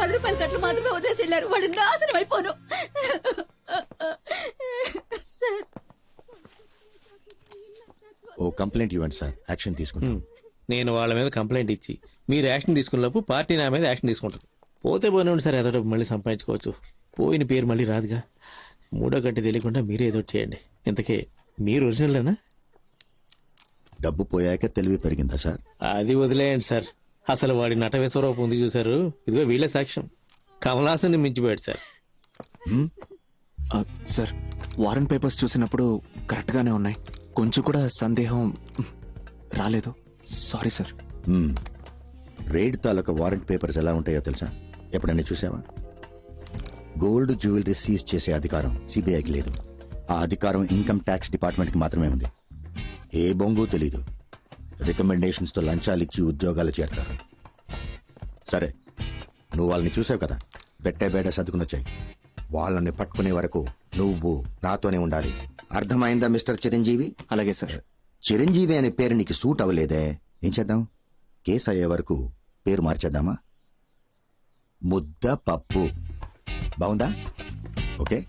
పది రూపాయల కట్లు మాత్రమే వదిలేసి వెళ్ళారు. వాడు నాశనం అయిపోను. సార్. ఓ కంప్లైంట్ ఇవ్వండి సార్. యాక్షన్ తీసుకుంటాం. నేను వాళ్ళ మీద కంప్లైంట్ ఇచ్చి మీరు యాక్షన్ తీసుకున్నప్పుడు పార్టీ నా మీద యాక్షన్ తీసుకుంటారు. పోతే పోయినండి సార్ ఏదో ఒకటి మళ్ళీ సంపాదించుకోవచ్చు. పోయిన పేరు మళ్ళీ రాదుగా. మూడో గంట తెలియకుండా మీరే ఏదో చేయండి. ఇంతకీ మీరు ఒరిజినల్లేనా డబ్బు పోయాక తెలివి పెరిగిందా సార్? అది వదిలేయండి సార్. అసలు వాడి నట విశ్వరూపం ఉంది చూసారు ఇదిగో వీళ్ళే సాక్ష్యం. కమలాసన్ని మించిపోయాడు సార్. సార్ వారెంట్ పేపర్స్ చూసినప్పుడు కరెక్ట్ గానే ఉన్నాయి. కొంచెం కూడా సందేహం రాలేదు. Sorry sir. రైడ్ తాలూకా వారెంట్ పేపర్స్ ఎలా ఉంటాయో తెలుసా? ఎప్పుడైనా చూసావా? గోల్డ్ జ్యువెలరీ సీజ్ చేసే అధికారం సిబిఐకి లేదు. ఆ అధికారం ఇన్కమ్ ట్యాక్స్ డిపార్ట్మెంట్కి మాత్రమే ఉంది. ఏ బొంగు తెలీదు. రికమెండేషన్స్తో లంచాలు ఇచ్చి ఉద్యోగాలు చేరతారు. సరే నువ్వు వాళ్ళని చూసావు కదా? పెట్టే బేట సర్దుకునొచ్చాయి వాళ్ళని పట్టుకునే వరకు నువ్వు నాతోనే ఉండాలి. అర్థమైందా మిస్టర్ చిరంజీవి? అలాగే సార్. చిరంజీవి అనే పేరు నీకు సూట్ అవ్వలేదే. ఏం చేద్దాం? కేసు అయ్యే వరకు పేరు మార్చేద్దామా? ముద్ద పప్పు. బాగుందా? ఓకే.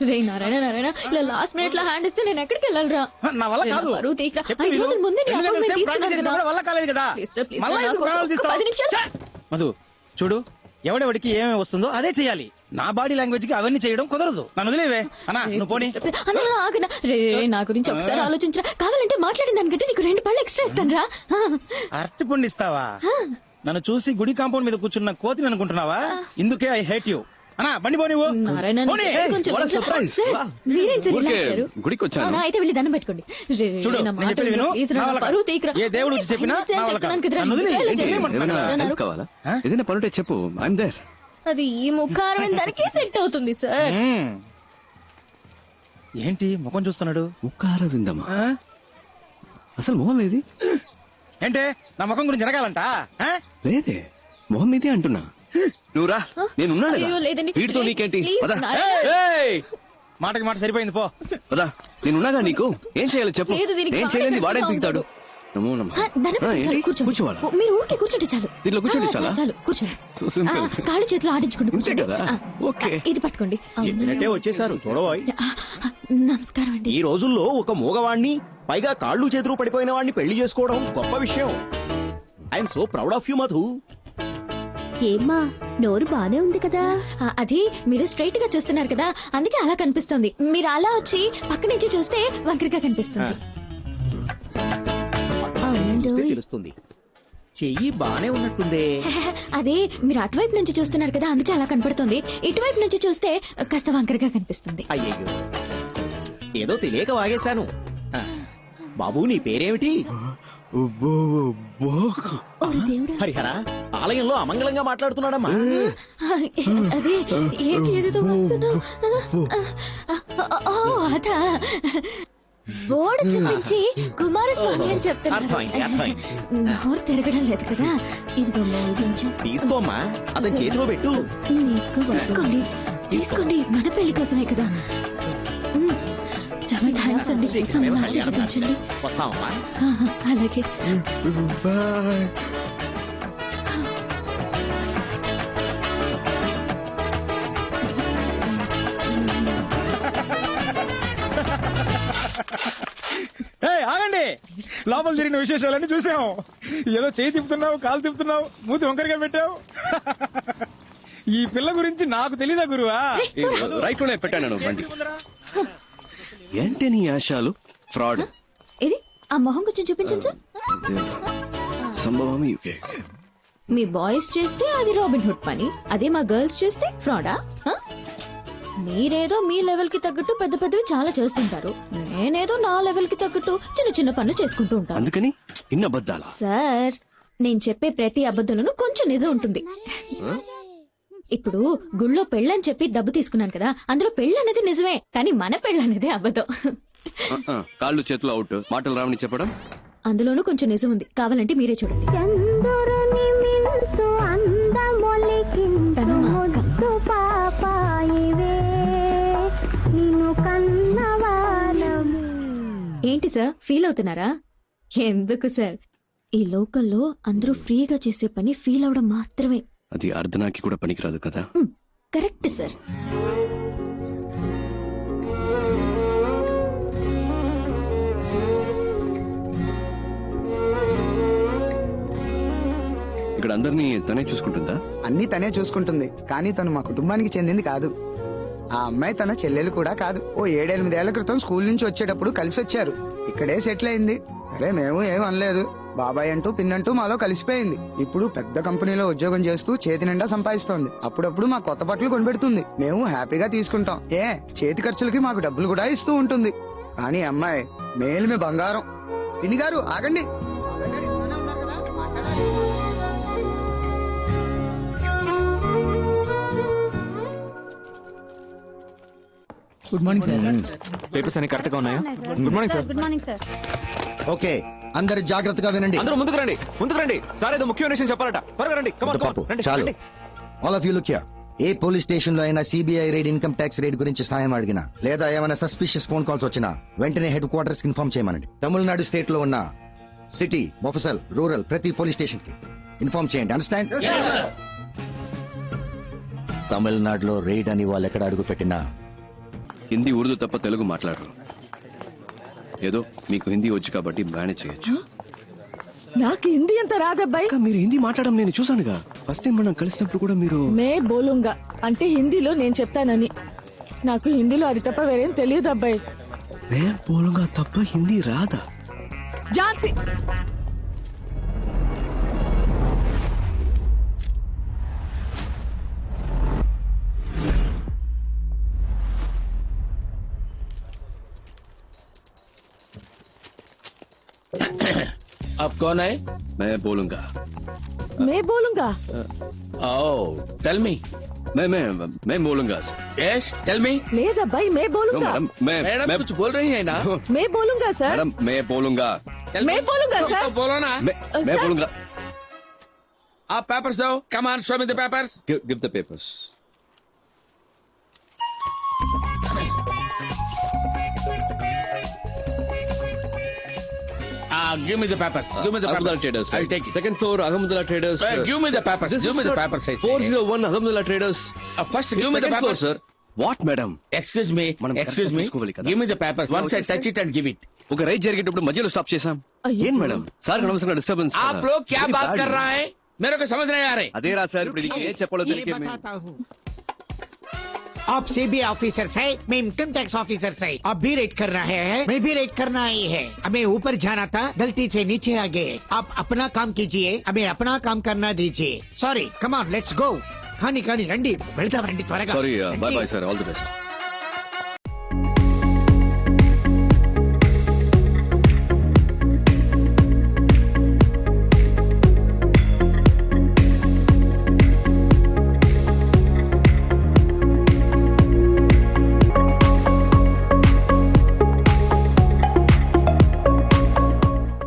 రే నారాయణ నారాయణ ఇలా లాస్ట్ మినిట్లో హ్యాండ్ ఇస్తే నేను ఎక్కడికి వెళ్ళాలరా? నా వల్ల కాదు. పరువు తీయకురా. చెప్తే ఐదు విను. రోజుల ముందే నీ appointment తీసుకున్నాను చేసినా కదా. వల్ల కాలేదు కదా. Please రా, please మళ్ళా రా, నా ఎందుకు కోసం ప్రాణాలు ఒక్క తీస్తావు? పది నిమిషాలు. ఛ! మధు చూడు ఎవడెవడికి ఏమేమి వస్తుందో అదే చేయాలి. నా బాడీ లాంగ్వేజ్కి అవన్నీ చేయడం కుదరదు. నన్ను వదిలేవే. అన్నా నువ్వు పోనీ. అన్న, అన్న, ఆగనా. రే, రే, రే, నా గురించి ఒకసారి ఆలోచించరా. కావాలంటే మాట్లాడిన దానికంటే నీకు రెండు పళ్ళు ఎక్స్ట్రా ఇస్తాను రా. అరటి పండు ఇస్తావా? నన్ను చూసి గుడి కాంపౌండ్ మీద కూర్చున్న కోతిని అనుకుంటున్నావా? ఇందుకే ఐ హేట్ యూ అన్నా బండి పోనీ నారాయణ పోనీ నువ్వు కొంచెం what a వింటరా? surprise. Sir, Wow. మీరేం సార్ ఇలా ఊరికే వచ్చారు? గుడికి వచ్చాను. అవునా, అయితే వెళ్ళి దండం పెట్టుకోండి రే, రే, చూడు నా నేను మాట చెప్పేది విను ప్లీజ్ రా, నా నా వల్ల పరువు కాదు. తీయకురా. ఏ దేవుడు వచ్చి చెప్పినా నేను నా వల్ల చెప్తున్నాను కాదు. కదరా, నన్ను వదిలేయ్. ఇలా ఏంటి? చేయండి. ఏమైనా అన్నారు. హెల్ప్ కావాలా ఆ? ఏదైనా పనుంటే చెప్పు ఐఎమ్ దేర్ అది ఈ ముఖారం దానికి సెట్ అవుతుంది సార్ మ్మ్. ఏంటి ముఖం చూస్తున్నాడు ఉక్కార విందమా ఆ? అసలు మొహం ఏది ఏంటే నా ముఖం గురించి జరగాలంట? లేదే మొహం ఇదే అంటున్నా నువ్వు రా నేను అయ్యో, లేదండి. వీటితో నీకేంటి ప్లీజ్, పద నారాయణ. ఏయ్! మాటకి మాట సరిపోయింది పో పదా నేనున్నాగా నీకు ఏం చేయాలి చెప్పు లేదు, దీనికి ఏం చేయలేని వాడేం పీకుతాడు ఉంటాడు. నమో నమః. ఆ, దండం ఆ, పెట్టుకోండి, ఏంటి? కూర్చోండి. కూర్చోవాలా ఓ, మీరు ఊరికే కూర్చుంటే చాలు దీంట్లో కూర్చుంటే ఆ, చాలా? చాలు కూర్చోండి So simple. ఆ, కాళ్ళు చేతులు ఆడించుకోండి అంతే కూర్చోండి. కదా? ఆ, ఓకే. ఆ, ఇది పట్టుకోండి. చెప్పినట్టే వచ్చేసారు చూడబోయ్ ఆ, ఆ, నమస్కారం అండి ఈ రోజుల్లో ఒక మూగవాణ్ణి పైగా కాళ్ళు చేతులు పడిపోయిన వాడిని పెళ్ళి చేసుకోవడం గొప్ప విషయం I'm so proud of you Madhu ఏమ్మా నోరు బానే ఉంది కదా? ఆ, అది మీరు స్ట్రైట్గా చూస్తున్నారు కదా అందుకే అలా కనిపిస్తుంది. మీరు అలా వచ్చి పక్క నుంచి చూస్తే వంకరగా కనిపిస్తుంది. చూస్తే తెలుస్తుంది. చెయ్యి బానే ఉన్నట్టుందే. అదే మీరు అటువైపు నుంచి చూస్తున్నారు కదా అందుకే అలా కనపడుతుంది. ఇటువైపు నుంచి చూస్తే కాస్త వంకరగా కనిపిస్తుంది. అయ్యయ్యో. ఏదో తెలియక వాగేశాను. ఆ, బాబు నీ పేరేమిటి? ఓరి దేవుడా. హరిహర ఆలయంలో అమంగళంగా మాట్లాడుతున్నాడమ్మా. అదే ఏంటి ఏదేదో వాగుతున్నావ్? ఓ అదా. బోర్డు చూపించి కుమారస్వామి అని చెప్తున్నారు అర్థమైంది, అర్థమైంది. నోరు తిరగడం లేదు కదా. ఇదిగో కొంచెం తీసుకోమ్మా అతని చేతిలో పెట్టు. తీసుకోండి. తీసుకోండి. మన పెళ్ళి కోసమే కదా. థ్యాంక్స్ అండి మమ్మల్ని ఆశీర్వదించండి వస్తామమ్మా అలాగే. ఏయ్ ఆగండి. లోపల జరిగిన విశేషాలన్నీ చూసాము ఏదో చేయి తిప్పుతున్నావు కాలు తిప్పుతున్నావు మూతి వంకరగా పెట్టావు. ఈ పిల్ల గురించి నాకు తెలీదా గురువా? రైట్లోనే పెట్టాను బండి. ఏంటి నీ ఆశాలు? ఫ్రాడ్. ఇది ఆ మొహం కొంచెం చూపించండి సార్. సంభవం యూకే మీ బాయ్స్ చేస్తే అది రాబిన్ హుడ్ పని. అదే మా గర్ల్స్ చేస్తే ఫ్రాడా? మీరేదో మీ లెవెల్కి తగ్గట్టు పెద్ద పెద్దవి చాలా చేస్తుంటారు. నేనేదో నా లెవెల్కి తగ్గట్టు చిన్న చిన్న పనులు చేసుకుంటూ ఉంటాను. అందుకని ఇన్న అబద్ధాలా? సార్ నేను చెప్పే ప్రతి అబద్ధంలోనూ కొంచెం నిజం ఉంటుంది. ఇప్పుడు గుళ్ళో పెళ్ళని చెప్పి డబ్బు తీసుకున్నాను కదా అందులో పెళ్ళి అనేది నిజమే కానీ మన పెళ్ళి అనేది అబద్ధం కాళ్ళు చేతులు అవుట్. మాటలు రావని చెప్పడం? అందులోనూ కొంచెం నిజం ఉంది. కావాలంటే మీరే చూడండి. తను మా అక్క. ఏంటి సార్ ఫీల్ అవుతున్నారా? ఎందుకు సార్? ఈ లోకల్లో అందరూ ఫ్రీగా చేసే పని ఫీల్ అవడం మాత్రమే. అది అర్ధనాకి కూడా పనికిరాదు కదా? Correct sir. ఇక్కడ అందరినీ తనే చూసుకుంటుందా? అన్ని తనే చూసుకుంటుంది కానీ తను మా కుటుంబానికి చెందింది కాదు. ఆ అమ్మాయి తన చెల్లెలు కూడా కాదు. ఓ ఏడెనిమిదేళ్ళ క్రితం స్కూల్ నుంచి వచ్చేటప్పుడు కలిసి వచ్చారు ఇక్కడే సెటిల్ అయింది. అరే మేము ఏం అనలేదు. బాబాయ్ అంటూ పిన్నంటూ మాలో కలిసిపోయింది. ఇప్పుడు పెద్ద కంపెనీలో ఉద్యోగం చేస్తూ చేతి నిండా సంపాదిస్తోంది. అప్పుడప్పుడు మా కొత్త బట్టలు కొనిపెడుతుంది. మేము హ్యాపీగా తీసుకుంటాం. ఏ చేతి ఖర్చులకి మాకు డబ్బులు కూడా ఇస్తూ ఉంటుంది. కానీ అమ్మాయి మేలుమే బంగారం. పిన్ని గారు ఆగండి. గుడ్ మార్నింగ్ సార్ పేపర్స్ అన్ని కరెక్ట్గా ఉన్నాయా? Good morning sir good morning sir okay అందరు జాగ్రత్తగా వినండి. అందరూ ముందుకు రండి ముందుకు రండి. సార్ ఏదో ముఖ్యమైన విషయం చెప్పాలట. త్వరగా రండి రండి చాలు. రండి. ఆల్ ఆఫ్ యూ లుక్ ఏ పోలీస్ స్టేషన్లో అయినా CBI raid income tax rate గురించి సాయం అడిగినా లేదా ఏమైనా సస్పిషియస్ ఫోన్ కాల్స్ వచ్చినా వెంటనే హెడ్ క్వార్టర్స్కి ఇన్ఫార్మ్ చేయమనండి. తమిళనాడు స్టేట్లో ఉన్న సిటీ మొఫసల్ రూరల్ ప్రతి పోలీస్ స్టేషన్కి ఇన్ఫార్మ్ చేయండి అండర్స్టాండ్ తమిళనాడులో రైడ్ అని వాళ్ళు ఎక్కడ అడుగు పెట్టినా హిందీ ఉర్దూ తప్ప తెలుగు మాట్లాడరు. ఏదో మీకు హిందీ వచ్చు కాబట్టి మేనేజ్ చేయొచ్చు. నాకు హిందీ అంత రాదబ్బాయి? మీరు హిందీ మాట్లాడడం నేను చూసానుగా ఫస్ట్ టైం మనం కలిసినప్పుడు కూడా మీరు మే బోలుంగా. అంటే హిందీలో నేను చెప్తానని. నాకు హిందీలో అది తప్ప వేరేం తెలియదు అబ్బాయి నేను పోలుగా తప్ప హిందీ రాదా? ఝాన్సీ आप कौन है? मैं बोलूँगा। मैं बोलूँगा। आओ टेल मी मैं मैं मैं बोलूँगा सर यस टेल मी लेदब्बाई मैं बोलूँगा। मैडम मैं मैडम कुछ बोल रही है ना? मैं बोलूँगा सर मैडम मैं बोलूँगा। मैं बोलूँगा सर तो बोलो ना। मैं बोलूँगा। आप पेपर्स दो। Come on show me the papers give the papers Traders. Uh, give me the papers. This Give is me the not papers, I say. 401 Ahmedullah Traders. Uh, first, It's give me the second floor, papers. sir. What, madam? Excuse me. మనం Excuse correct గా me. చూసుకోవాలి కదా. Give me the papers. Once I touch it and give it. ఒక raid జరిగేటప్పుడు మధ్యలో stop చేశాం అయ్యో. ఏం మేడం సార్ అనవసరంగా డిస్టర్బెన్స్ आप लोग क्या बात कर रहा है मेरे को समझ नहीं आ रहे అదే రా సార్ ఇప్పుడు ఇది ఏం చెప్పాలో ये आप सीबीआई ऑफिसर है मैं इनकम टैक्स ऑफिसर है आप भी रेड कर रहे हैं मैं भी रेड करना ही है हमें ऊपर जाना था गलती से नीचे आ गए आप अपना काम कीजिए हमें अपना काम करना दीजिए sorry come on let's go కానీ కానీ రండి వెళ్తాం రండి త్వరగా సారీ బాయ్ రండి. Bye sir all the best